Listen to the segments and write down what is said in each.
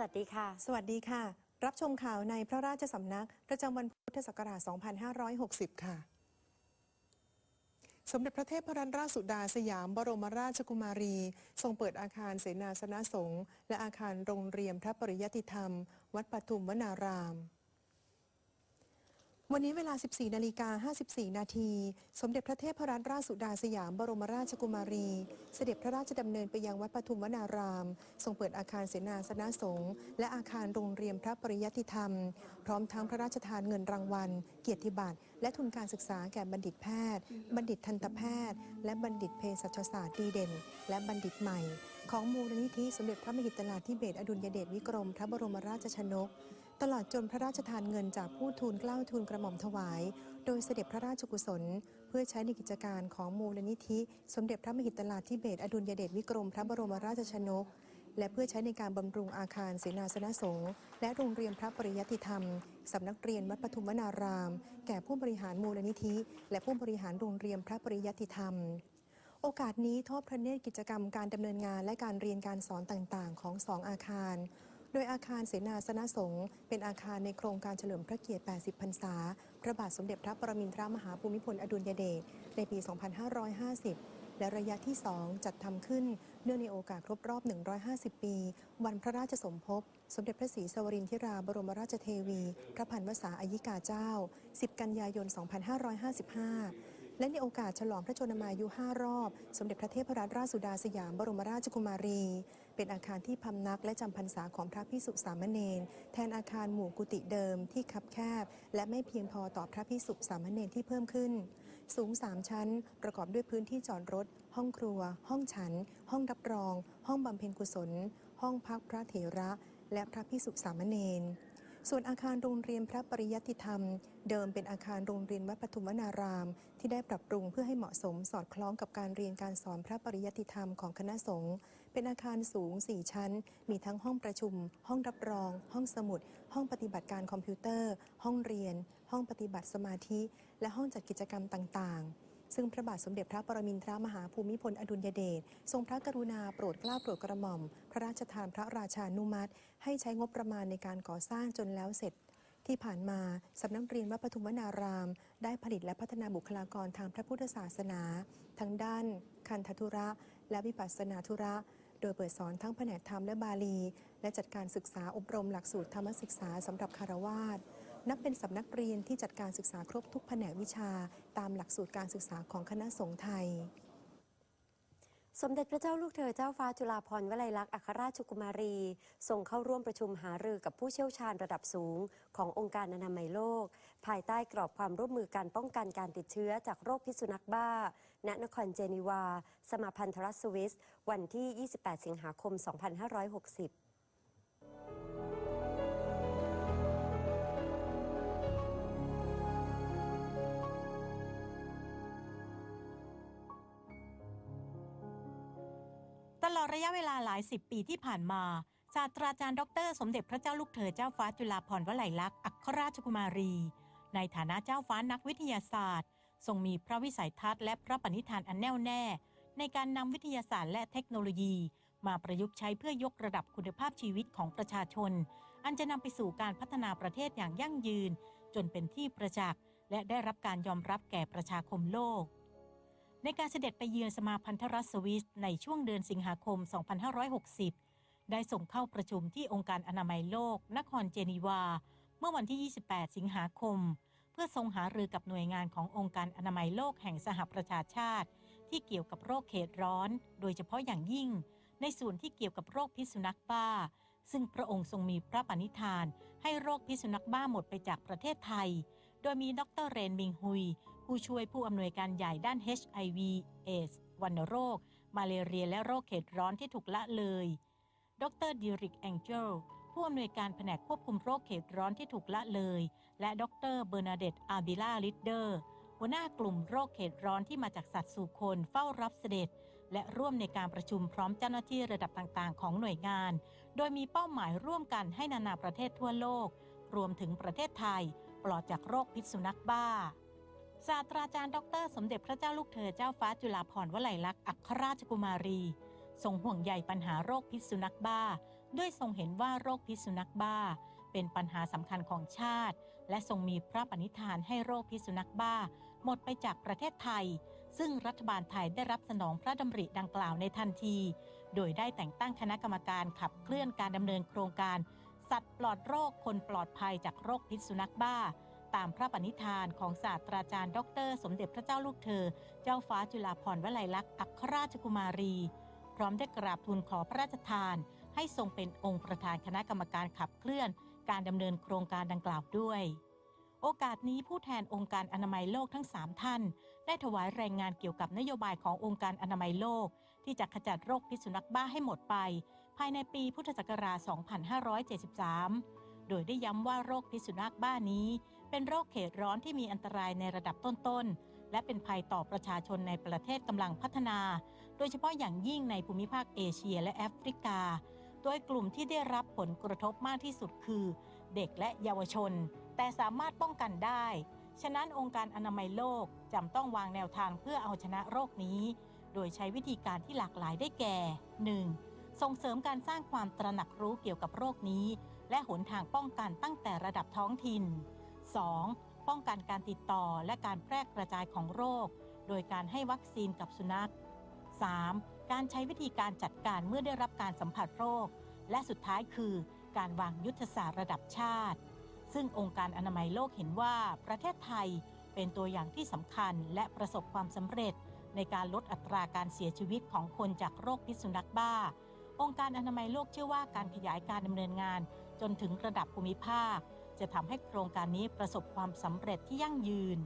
สวัสดีค่ะ สวัสดีค่ะ รับชมข่าวในพระราชสำนัก ประจำวันพุทธศักราช 2560 ค่ะ สมเด็จพระเทพรัตนราชสุดาสยามบรมราชกุมารี ทรงเปิดอาคารเสนาสนะสงฆ์และอาคารโรงเรียนพระปริยติธรรม วัดปทุมวนาราม วันนี้เวลา 14 นาฬิกา 54 นาที สมเด็จพระเทพรัตนราชสุดาสยามบรมราชกุมารี เสด็จพระราชดำเนินไปยังวัดปทุมวนาราม ทรงเปิดอาคารเสนาสนะสงฆ์และอาคารโรงเรียนพระปริยัติธรรม พร้อมทั้งพระราชทานเงินรางวัล เกียรติบัตร และทุนการศึกษาแก่บัณฑิตแพทย์ บัณฑิตทันตแพทย์ และบัณฑิตเภสัชศาสตร์ดีเด่น และบัณฑิตใหม่ ของมูลนิธิสมเด็จพระมหิดลาธิเบศอดุลยเดชวิกรม พระบรมราชชนก ตลอดจนพระราชทานเงินจากผู้ทูลเกล้าทูลกระหม่อมถวาย โดยเสด็จพระราชกุศล เพื่อใช้ในกิจการของมูลนิธิ สมเด็จพระมหิดลาธิเบศอดุลยเดชวิกรม พระบรมราชชนก และเพื่อใช้ในการบำรุงอาคารเสนาสนะสงฆ์และโรงเรียนพระปริยติธรรมสำนักเรียนวัดปทุมวนาราม แก่ผู้บริหารมูลนิธิ และผู้บริหารโรงเรียนพระปริยติธรรม โอกาสนี้ทอดพระเนตรกิจกรรมการดำเนินงานและการเรียนการสอนต่างๆ ของสองอาคาร โดยอาคารเสนาสนะสงฆ์เป็นอาคารในโครงการเฉลิมพระเกียรติ 80 พรรษา พระบาทสมเด็จพระปรมินทรมหาภูมิพลอดุลยเดช ในปี 2550 และระยะที่ 2 จัดทำขึ้น เนื่องในโอกาสครบรอบ 150 ปี วันพระราชสมภพ สมเด็จพระศรีสวรินทิราบรมราชเทวี พระพันวษาอายิกาเจ้า 10 กันยายน 2555 และในโอกาสฉลองพระชนมายุ 5 รอบ สมเด็จพระเทพรัตนราชสุดาสยามบรมราชกุมารี เป็นอาคารที่พำนักและจำพรรษาของพระพิสุสามเณรแทนอาคารหมู่กุฏิเดิมที่คับแคบ และไม่เพียงพอต่อพระพิสุสามเณรที่เพิ่มขึ้น สูง 3 ชั้น ประกอบด้วยพื้นที่จอดรถ ห้องครัว ห้องฉัน ห้องรับรอง ห้องบำเพ็ญกุศล ห้องพักพระเถระ และพระพิสุสามเณร ส่วนอาคารโรงเรียนพระปริยัติธรรม เดิมเป็นอาคารโรงเรียนวัดปทุมวนาราม ที่ได้ปรับปรุงเพื่อให้เหมาะสมสอดคล้องกับการเรียนการสอนพระปริยัติธรรมของคณะสงฆ์เป็นอาคารสูง 4 ชั้น มีทั้งห้องประชุม ห้องรับรอง ห้องสมุด ห้องปฏิบัติการคอมพิวเตอร์ ห้องเรียน ห้องปฏิบัติสมาธิ และห้องจัดกิจกรรมต่างๆ ซึ่งพระบาทสมเด็จพระปรมินทรมหาภูมิพลอดุลยเดชทรงพระกรุณาโปรดเกล้าโปรดกระหม่อม พระราชทานพระราชานุมัติ ให้ใช้งบประมาณในการก่อสร้างจนแล้วเสร็จที่ผ่านมา สำนักเรียนวัดปทุมวนาราม ได้ผลิตและพัฒนาบุคลากรทางพระพุทธศาสนา ทั้งด้าน คันธทุระ และวิปัสสนาธุระ โดยเปิดสอนทั้งแผนกธรรมและบาลี และจัดการศึกษาอบรมหลักสูตรธรรมศึกษาสำหรับคารวาส นับเป็นสำนักเรียนที่จัดการศึกษาครบทุกแผนกวิชา ตามหลักสูตรการศึกษาของคณะสงฆ์ไทย สมเด็จพระเจ้าลูกเธอเจ้าฟ้าจุฬาภรณ์วลัยลักษณ์อัครราชกุมารีทรงเข้าร่วมประชุมหารือกับผู้เชี่ยวชาญระดับสูง ขององค์การอนามัยโลก ภายใต้กรอบความร่วมมือการป้องกันการติดเชื้อจากโรคพิษสุนัขบ้า ณนครเจนีวา สมาพันธรัฐสวิส วันที่ 28 สิงหาคม 2560 ระยะเวลาหลายสิบปีที่ผ่านมา ศาสตราจารย์ ดร สมเด็จพระเจ้าลูกเธอเจ้าฟ้าจุฬาภรณ์วลัยลักษณ์อัครราชกุมารี ในฐานะเจ้าฟ้านักวิทยาศาสตร์ ทรงมีพระวิสัยทัศน์และพระปณิธานอันแน่วแน่ ในการนำวิทยาศาสตร์และเทคโนโลยี มาประยุกต์ใช้เพื่อยกระดับคุณภาพชีวิตของประชาชน อันจะนำไปสู่การพัฒนาประเทศอย่างยั่งยืน จนเป็นที่ประจักษ์และได้รับการยอมรับแก่ประชาคมโลก ในการเสด็จไปเยือนสมาพันธรัฐสวิสในช่วงเดือนสิงหาคม 2560 ได้ส่งเข้าประชุมที่องค์การอนามัยโลก นครเจนีวา เมื่อวันที่ 28 สิงหาคม เพื่อทรงหารือกับหน่วยงานขององค์การอนามัยโลกแห่งสหประชาชาติ ที่เกี่ยวกับโรคเขตร้อน โดยเฉพาะอย่างยิ่ง ในส่วนที่เกี่ยวกับโรคพิษสุนัขบ้า ซึ่งพระองค์ทรงมีพระปณิธาน ให้โรคพิษสุนัขบ้าหมดไปจากประเทศไทย โดยมีดรเรนมิงฮุย ผู้ช่วยผู้อำนวยการใหญ่ด้าน HIV เอสวัณโรค มาเลเรียและโรคเขตร้อนที่ถูกละเลย ดรดิริกแองเจลผู้อำนวยการแผนกควบคุมโรคเขตร้อนที่ถูกละเลย และดรเบอร์นาเดตอาบิล่าลิดเดอร์หัวหน้ากลุ่มโรคเขตร้อนที่มาจากสัตว์สู่คนเฝ้ารับเสด็จ และร่วมในการประชุมพร้อมเจ้าหน้าที่ระดับต่างๆ ของหน่วยงาน โดยมีเป้าหมายร่วมกันให้นานาประเทศทั่วโลก รวมถึงประเทศไทย ปลอดจากโรคพิษสุนัขบ้า ศาสตราจารย์ดร สมเด็จพระเจ้าลูกเธอเจ้าฟ้าจุฬาภรณ์วลัยลักษณ์อัครราชกุมารีทรงห่วงใยปัญหาโรคพิษสุนัขบ้า ด้วยทรงเห็นว่าโรคพิษสุนัขบ้า เป็นปัญหาสำคัญของชาติ และทรงมีพระปณิธานให้โรคพิษสุนัขบ้า หมดไปจากประเทศไทย ซึ่งรัฐบาลไทยได้รับสนองพระดำริดังกล่าวในทันที โดยได้แต่งตั้งคณะกรรมการขับเคลื่อนการดำเนินโครงการ สัตว์ปลอดโรคคนปลอดภัยจากโรคพิษสุนัขบ้า ตามพระปณิธานของศาสตราจารย์ ดร สมเด็จพระเจ้าลูกเธอ เจ้าฟ้าจุฬาภรณ์วลัยลักษณ์อัครราชกุมารี พร้อมได้กราบทูลขอพระราชทาน ให้ทรงเป็นองค์ประธานคณะกรรมการขับเคลื่อน การดำเนินโครงการดังกล่าวด้วย โอกาสนี้ผู้แทนองค์การอนามัยโลกทั้ง 3 ท่าน ได้ถวายรายงานเกี่ยวกับนโยบายขององค์การอนามัยโลก ที่จะขจัดโรคพิษสุนัขบ้าให้หมดไป ภายในปีพุทธศักราช 2573 โดยได้ย้ำว่าโรคพิษสุนัขบ้านี้ เป็นโรคเขตร้อนที่มีอันตรายในระดับต้นๆ และเป็นภัยต่อประชาชนในประเทศกำลังพัฒนา โดยเฉพาะอย่างยิ่งในภูมิภาคเอเชียและแอฟริกา โดยกลุ่มที่ได้รับผลกระทบมากที่สุดคือ เด็กและเยาวชน แต่สามารถป้องกันได้ ฉะนั้นองค์การอนามัยโลกจำต้องวางแนวทางเพื่อเอาชนะโรคนี้ โดยใช้วิธีการที่หลากหลายได้แก่ 1. ส่งเสริมการสร้างความตระหนักรู้เกี่ยวกับโรคนี้ และหนทางป้องกันตั้งแต่ระดับท้องถิ่น 2. ป้องกันการติดต่อและการแพร่กระจายของโรค โดยการให้วัคซีนกับสุนัข 3. การใช้วิธีการจัดการเมื่อได้รับการสัมผัสโรค และสุดท้ายคือ การวางยุทธศาสตร์ระดับชาติ ซึ่งองค์การอนามัยโลกเห็นว่าประเทศไทยเป็นตัวอย่างที่สำคัญและประสบความสำเร็จ ในการลดอัตราการเสียชีวิตของคนจากโรคพิษสุนัขบ้า องค์การอนามัยโลกเชื่อว่าการขยายการดำเนินงาน จนถึงระดับภูมิภาค จะทำให้โครงการนี้ประสบความสำเร็จที่ยั่งยืน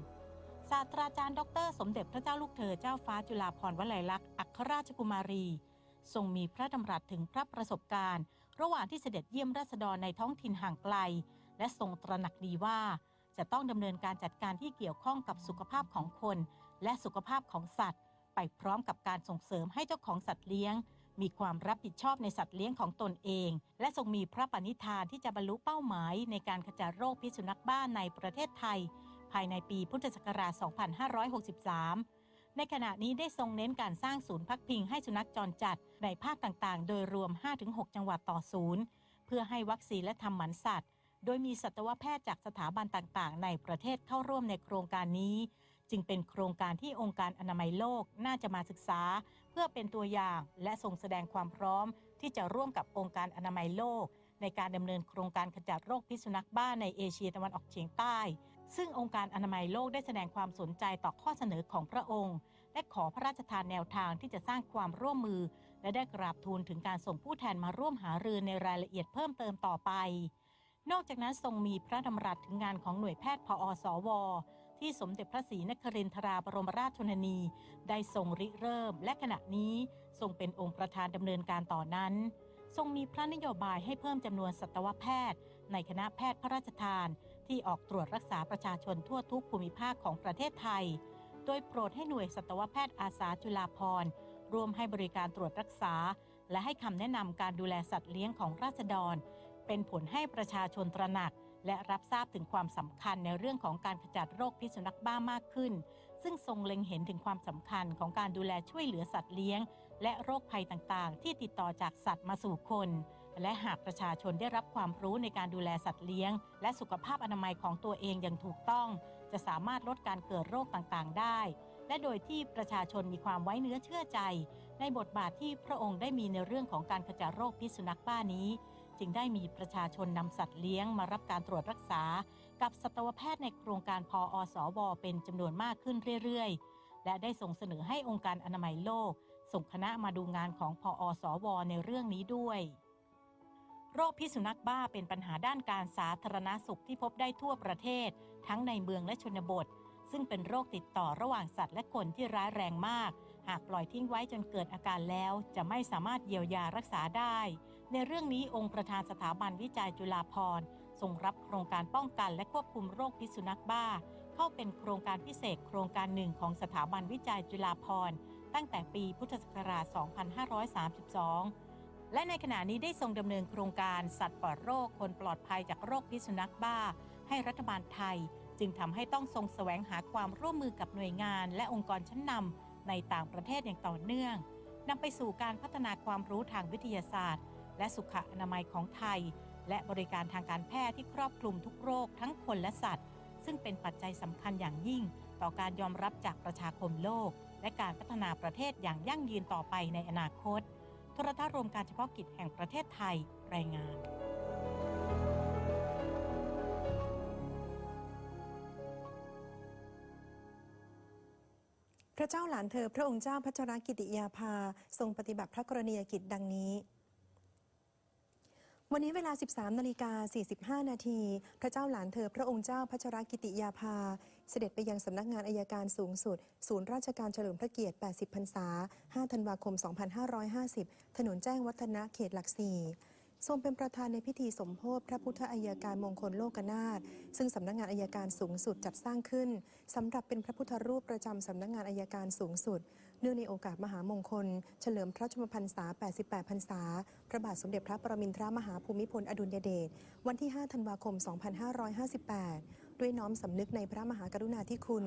ศาสตราจารย์ดอกเตอรสมเด็จพระเจ้าลูกเธอเจ้าฟ้าจุฬาภรณ์วลัยลักษณ์อัครราชกุมารี ทรงมีพระดำรัสถึงพระประสบการณ์ ระหว่างที่เสด็จเยี่ยมราษฎรในท้องถิ่นห่างไกล และทรงตระหนักดีว่า จะต้องดำเนินการจัดการที่เกี่ยวข้องกับสุขภาพของคน และสุขภาพของสัตว์ ไปพร้อมกับการส่งเสริมให้เจ้าของสัตว์เลี้ยง มีความรับผิดชอบในสัตว์เลี้ยงของตนเอง และทรงมีพระปณิธานที่จะบรรลุเป้าหมายในการขจัดโรคพิษสุนัขบ้าในประเทศไทย ภายในปีพุทธศักราช 2563 ในขณะนี้ได้ทรงเน้นการสร้างศูนย์พักพิงให้สุนัขจรจัดในภาคต่างๆ โดยรวม 5-6 จังหวัดต่อศูนย์ เพื่อให้วัคซีนและทำหมันสัตว์ โดยมีสัตวแพทย์จากสถาบันต่างๆ ในประเทศเข้าร่วมในโครงการนี้ จึงเป็นโครงการที่องค์การอนามัยโลกน่าจะมาศึกษา เพื่อเป็นตัวอย่างและทรงแสดงความพร้อม ที่จะร่วมกับองค์การอนามัยโลก ในการดำเนินโครงการขจัดโรคพิษสุนัขบ้าในเอเชียตะวันออกเฉียงใต้ ซึ่งองค์การอนามัยโลกได้แสดงความสนใจต่อข้อเสนอของพระองค์ และขอพระราชทานแนวทางที่จะสร้างความร่วมมือ และได้กราบทูลถึงการส่งผู้แทนมาร่วมหารือในรายละเอียดเพิ่มเติมต่อไปนอกจากนั้นทรงมีพระดำรัสถึงงานของหน่วยแพทย์พอสว ที่สมเด็จพระศรีนครินทราบรมราชชนนี ได้ทรงริเริ่ม และขณะนี้ทรงเป็นองค์ประธานดำเนินการต่อนั้น ทรงมีพระนโยบายให้เพิ่มจำนวนสัตวแพทย์ ในคณะแพทย์พระราชทาน ที่ออกตรวจรักษาประชาชนทั่วทุกภูมิภาคของประเทศไทย โดยโปรดให้หน่วยสัตวแพทย์อาสาจุฬาภรณ์ร่วมให้บริการตรวจรักษา และให้คำแนะนำการดูแลสัตว์เลี้ยงของราษฎร เป็นผลให้ประชาชนตระหนัก และรับทราบถึงความสำคัญในเรื่องของการขจัดโรคพิษสุนัขบ้ามากขึ้น ซึ่งทรงเล็งเห็นถึงความสำคัญของการดูแลช่วยเหลือสัตว์เลี้ยง และโรคภัยต่างๆ ที่ติดต่อจากสัตว์มาสู่คน และหากประชาชนได้รับความรู้ในการดูแลสัตว์เลี้ยง และสุขภาพอนามัยของตัวเองอย่างถูกต้อง จะสามารถลดการเกิดโรคต่างๆ ได้ และโดยที่ประชาชนมีความไว้เนื้อเชื่อใจ ในบทบาทที่พระองค์ได้มีในเรื่องของการขจัดโรคพิษสุนัขบ้านี้ จึงได้มีประชาชนนำสัตว์เลี้ยงมารับการตรวจรักษา กับสัตวแพทย์ในโครงการพออสว เป็นจำนวนมากขึ้นเรื่อยๆ และได้ส่งเสนอให้องค์การอนามัยโลก ส่งคณะมาดูงานของพออสว ในเรื่องนี้ด้วย โรคพิษสุนัขบ้าเป็นปัญหาด้านการสาธารณสุขที่พบได้ทั่วประเทศ ทั้งในเมืองและชนบท ซึ่งเป็นโรคติดต่อระหว่างสัตว์และคนที่ร้ายแรงมาก หากปล่อยทิ้งไว้จนเกิดอาการแล้ว จะไม่สามารถเยียวยารักษาได้ ในเรื่องนี้องค์ประธานสถาบันวิจัยจุฬาภรณ์ทรงรับโครงการป้องกันและควบคุมโรคพิษสุนัขบ้า เข้าเป็นโครงการพิเศษโครงการหนึ่งของสถาบันวิจัยจุฬาภรณ์ตั้งแต่ปีพุทธศักราช 2532 และในขณะนี้ได้ทรงดำเนินโครงการสัตว์ปลอดโรคคนปลอดภัยจากโรคพิษสุนัขบ้า ให้รัฐบาลไทย จึงทำให้ต้องทรงแสวงหาความร่วมมือกับหน่วยงาน และองค์กรชั้นนำในต่างประเทศอย่างต่อเนื่องนำไปสู่การพัฒนาความรู้ทางวิทยาศาสตร์ และสุขอนามัยของไทย และบริการทางการแพทย์ที่ครอบคลุมทุกโรคทั้งคนและสัตว์ ซึ่งเป็นปัจจัยสำคัญอย่างยิ่ง ต่อการยอมรับจากประชาคมโลก และการพัฒนาประเทศอย่างยั่งยืนต่อไปในอนาคต โทรทัศน์รวมการเฉพาะกิจแห่งประเทศไทยรายงานพระเจ้าหลานเธอพระองค์เจ้าพัชรกิติยาภา ทรงปฏิบัติพระกรณียกิจดังนี้ วันนี้เวลา 13นาฬิกา45 นาที พระเจ้าหลานเธอพระองค์เจ้าพัชรกิติยาภา เสด็จไปยังสำนักงานอายการสูงสุด ศูนย์ราชการเฉลิมพระเกียรติ 80 พรรษา 5 ธันวาคม 2550 ถนนแจ้งวัฒนะเขตหลักสี่ ทรงเป็นประธานในพิธีสมโภชพระพุทธอัยการมงคลโลกนาถซึ่งสำนักงานอายการสูงสุดจัดสร้างขึ้นสำหรับเป็นพระพุทธรูปประจำสำนักงานอายการสูงสุด เนื่องในโอกาสมหามงคล เฉลิมพระชนมพรรษา 88 พรรษา พระบาทสมเด็จพระปรมินทรมหาภูมิพลอดุลยเดชวันที่ 5 ธันวาคม 2558 ด้วยน้อมสำนึกในพระมหากรุณาธิคุณ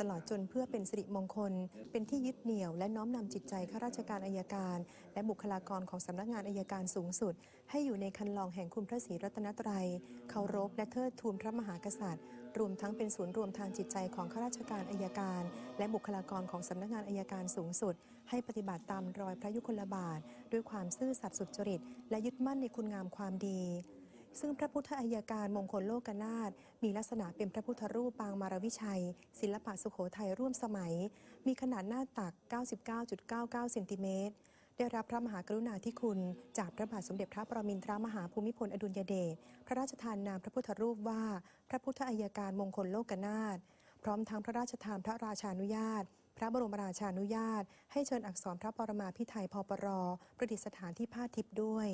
ตลอดจนเพื่อเป็นสิริมงคล เป็นที่ยึดเหนี่ยว และน้อมนำจิตใจข้าราชการอายการ และบุคลากรของสำนักงานอายการสูงสุด ให้อยู่ในคันลองแห่งคุณพระศรีรัตนตรัยเคารพและเทิดทูนพระมหากษัตริย์ รวมทั้งเป็นศูนย์รวมทางจิตใจของข้าราชการอายการ และบุคลากรของสำนักงานอายการสูงสุด ให้ปฏิบัติตามรอยพระยุคลบาท ด้วยความซื่อสัตย์สุจริต และยึดมั่นในคุณงามความดี ซึ่งพระพุทธอัยการมงคลโลกนาถมีลักษณะเป็นพระพุทธรูปปางมารวิชัย ศิลปะสุโขทัยร่วมสมัย มีขนาดหน้าตัก 99.99 เซนติเมตร ได้รับพระมหากรุณาธิคุณ จากพระบาทสมเด็จพระปรมินทรมหาภูมิพลอดุลยเดช พระราชทานนามพระพุทธรูปว่า พระพุทธอัยการมงคลโลกนาถ พร้อมทั้งพระราชทานพระราชานุญาตพระบรมราชานุญาต ให้เชิญอักษรพระปรมาภิไธยพปร ประดิษฐานที่ผ้าทิพย์ด้วย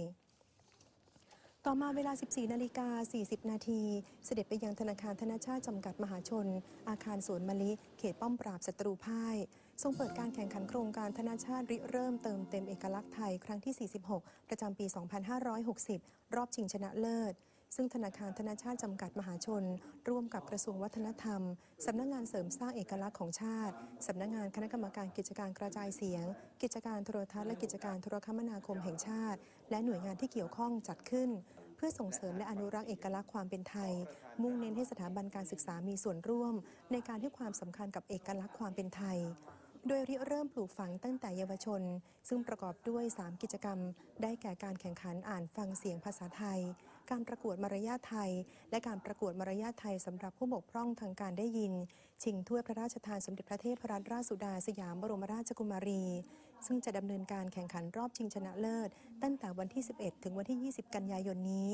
ต่อมาเวลา 14 นาฬิกา 40 นาที เสด็จไปยังธนาคารธนชาติจำกัดมหาชน อาคารสวนมะลิ เขตป้อมปราบศัตรูพ่าย ทรงเปิดการแข่งขันโครงการธนาชาติริเริ่มเติมเต็มเอกลักษณ์ไทย ครั้งที่ 46 ประจำปี 2560 รอบชิงชนะเลิศ ซึ่งธนาคารธนาชาติจำกัดมหาชน ร่วมกับกระทรวงวัฒนธรรม สำนักงานเสริมสร้างเอกลักษณ์ของชาติ สำนักงานคณะกรรมการกิจการกระจายเสียง กิจการโทรทัศน์และกิจการโทรคมนาคมแห่งชาติ และหน่วยงานที่เกี่ยวข้องจัดขึ้นเพื่อส่งเสริมและอนุรักษ์เอกลักษณ์ความเป็นไทย มุ่งเน้นให้สถาบันการศึกษามีส่วนร่วม ในการให้ความสำคัญกับเอกลักษณ์ความเป็นไทย โดยริเริ่มปลูกฝังตั้งแต่เยาวชน ซึ่งประกอบด้วย 3 กิจกรรม ได้แก่การแข่งขันอ่านฟังเสียงภาษาไทย การประกวดมารยาทไทย และการประกวดมารยาทไทยสำหรับผู้บกพร่องทางการได้ยิน ชิงถ้วยพระราชทานสมเด็จพระเทพรัตนราชสุดาสยามบรมราชกุมารี ซึ่งจะดำเนินการแข่งขันรอบชิงชนะเลิศ ตั้งแต่วันที่ 11 ถึงวันที่ 20 กันยายนนี้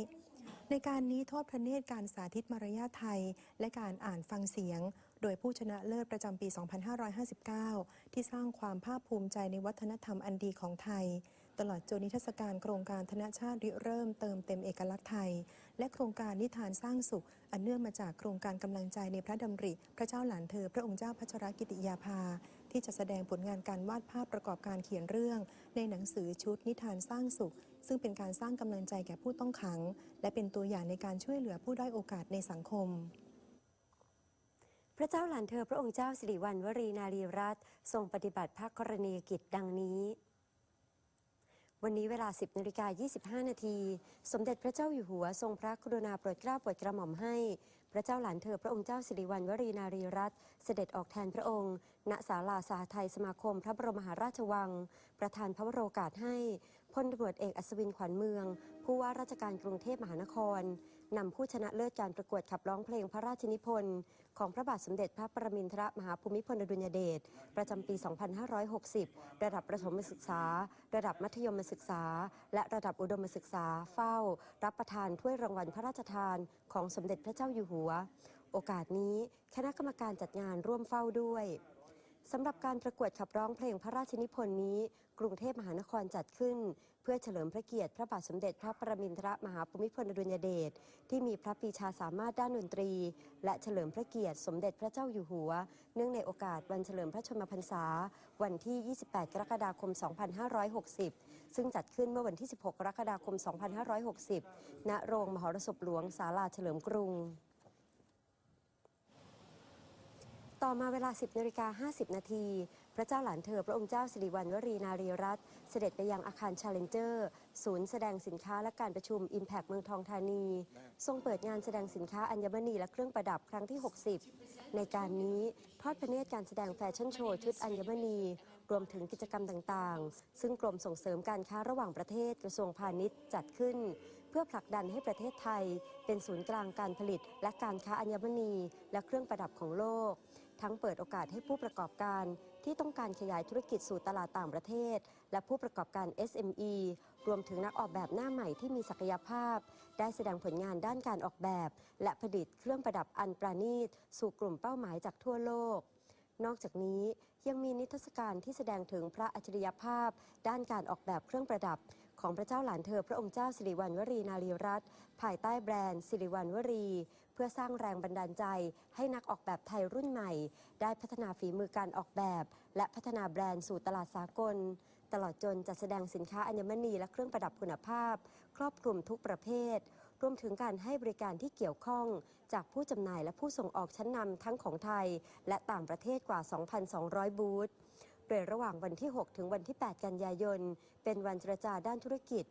ในการนี้ทอดพระเนตรการสาธิตมารยาทไทย และการอ่านฟังเสียง โดยผู้ชนะเลิศประจำปี 2559 ที่สร้างความภาคภูมิใจในวัฒนธรรมอันดีของไทย ตลอดจนนิทรรศการโครงการธนชาติริเริ่มเติมเต็มเอกลักษณ์ไทย และโครงการนิทานสร้างสุข อันเนื่องมาจากโครงการกำลังใจในพระดำริ พระเจ้าหลานเธอ พระองค์เจ้าพัชรกิติยาภา ที่จะแสดงผลงานการวาดภาพประกอบการเขียนเรื่อง ในหนังสือชุดนิทานสร้างสุข ซึ่งเป็นการสร้างกำลังใจแก่ผู้ต้องขัง และเป็นตัวอย่างในการช่วยเหลือผู้ด้อยโอกาสในสังคมพระเจ้าหลานเธอพระองค์เจ้าสิริวัณวรีนารีรัตน์ทรงปฏิบัติพระกรณียกิจดังนี้ วันนี้เวลา 10นาฬิกา25 นาที สมเด็จพระเจ้าอยู่หัว ทรงพระกรุณาโปรดเกล้าโปรดกระหม่อมให้ พระเจ้าหลานเธอพระองค์เจ้าสิริวัณวรีนารีรัตน์เสด็จออกแทนพระองค์ ณ ศาลาสาไทยสมาคม พระบรมมหาราชวัง ประธานพระวโรกาสให้พลตำรวจเอกอัศวินขวัญเมือง ผู้ว่าราชการกรุงเทพมหานคร นำผู้ชนะเลิศการประกวดขับร้องเพลงพระราชนิพนธ์ของพระบาทสมเด็จพระปรมินทรมหาภูมิพลอดุลยเดชประจำปี 2560 ระดับประถมศึกษา ระดับมัธยมศึกษา และระดับอุดมศึกษาเฝ้า รับประทานถ้วยรางวัลพระราชทานของสมเด็จพระเจ้าอยู่หัว โอกาสนี้คณะกรรมการจัดงานร่วมเฝ้าด้วยสำหรับการประกวดขับร้องเพลงพระราชนิพนธ์นี้ กรุงเทพมหานครจัดขึ้น พื่อเฉลิมพระเกียรติพระบาทสมเด็จพระประมินทรมหาภูมิพลอดุลยเดชที่มีพระปีชาสามารถด้านดนตรี และเฉลิมพระเกียรติสมเด็จพระเจ้าอยู่หัว เนื่องในโอกาสวันเฉลิมพระชนมพรรษา วันที่ 28 กรกฎาคม 2560 ซึ่งจัดขึ้นเมื่อวันที่ 16 กรกฎาคม 2560 ณ โรงมหรสพหลวงศาลาเฉลิมกรุงต่อมาเวลา 10นาฬิกา50 นาที ระเจ้าหลานเธอพระองค์เจ้าสิริวัณวรีนารีรัตน์เสด็จไปยังอาคารชาเลนเจอร์ศูนย์แสดงสินค้าและการประชุม Impact เมืองทองธานี ทรงเปิดงานแสดงสินค้าอัญมณีและเครื่องประดับครั้งที่ 60 ในการนี้ทอดพระเนตรการแสดงแฟชั่นโชว์ชุดอัญมณี รวมถึงกิจกรรมต่างๆ ซึ่งกรมส่งเสริมการค้าระหว่างประเทศกระทรวงพาณิชย์จัดขึ้น เพื่อผลักดันให้ประเทศไทย เป็นศูนย์กลางการผลิต และการค้าอัญมณีและเครื่องประดับของโลก ทั้งเปิดโอกาสให้ผู้ประกอบการที่ต้องการขยายธุรกิจสู่ตลาดต่างประเทศ และผู้ประกอบการ SME รวมถึงนักออกแบบหน้าใหม่ที่มีศักยภาพ ได้แสดงผลงานด้านการออกแบบ และผลิตเครื่องประดับอันประณีต สู่กลุ่มเป้าหมายจากทั่วโลก นอกจากนี้ยังมีนิทรรศการที่แสดงถึงพระอัจฉริยภาพ ด้านการออกแบบเครื่องประดับ ของพระเจ้าหลานเธอพระองค์เจ้าสิริวัณวรีนารีรัตน์ภายใต้แบรนด์สิริวัณวรี พื่อสร้างแรงบันดาลใจ ให้นักออกแบบไทยรุ่นใหม่ ได้พัฒนาฝีมือการออกแบบ และพัฒนาแบรนด์สู่ตลาดสากล ตลอดจนจัดแสดงสินค้าอัญมณีและเครื่องประดับคุณภาพ ครอบคลุมทุกประเภท รวมถึงการให้บริการที่เกี่ยวข้อง จากผู้จำหน่ายและผู้ส่งออกชั้นนำทั้งของไทย และต่างประเทศกว่า 2,200 บูธโดยระหว่างวันที่ 6 ถึงวันที่ 8 กันยายน เป็นวันเจรจาด้านธุรกิจ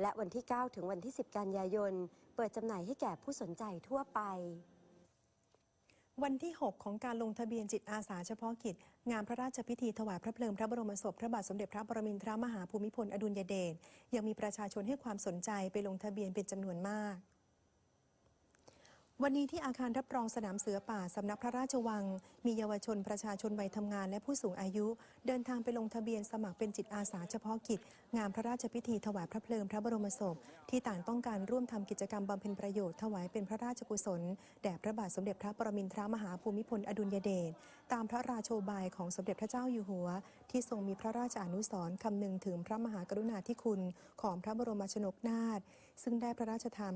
และวันที่ 9 ถึงวันที่ 10 กันยายน เปิดจำหน่ายให้แก่ผู้สนใจทั่วไป วันที่ 6 ของการลงทะเบียนจิตอาสาเฉพาะกิจ งานพระราชพิธีถวายพระเพลิงพระบรมศพพระบาทสมเด็จพระปรมินทรมหาภูมิพลอดุลยเดชยังมีประชาชนให้ความสนใจไปลงทะเบียนเป็นจำนวนมาก วันนี้ที่อาคารรับรองสนามเสือป่าสำนักพระราชวัง มีเยาวชนประชาชนวัยทำงานและผู้สูงอายุ เดินทางไปลงทะเบียนสมัครเป็นจิตอาสาเฉพาะกิจ งานพระราชพิธีถวายพระเพลิงพระบรมศพ ที่ต่างต้องการร่วมทำกิจกรรมบำเพ็ญประโยชน์ถวายเป็นพระราชกุศลแด่พระบาทสมเด็จพระปรมินทรมหาภูมิพลอดุลยเดชตามพระราโชบายของสมเด็จพระเจ้าอยู่หัว ที่ทรงมีพระราชอนุสรณ์คำนึงถึงพระมหากรุณาธิคุณของพระบรมชนกนาถซึ่งได้พระราชทาน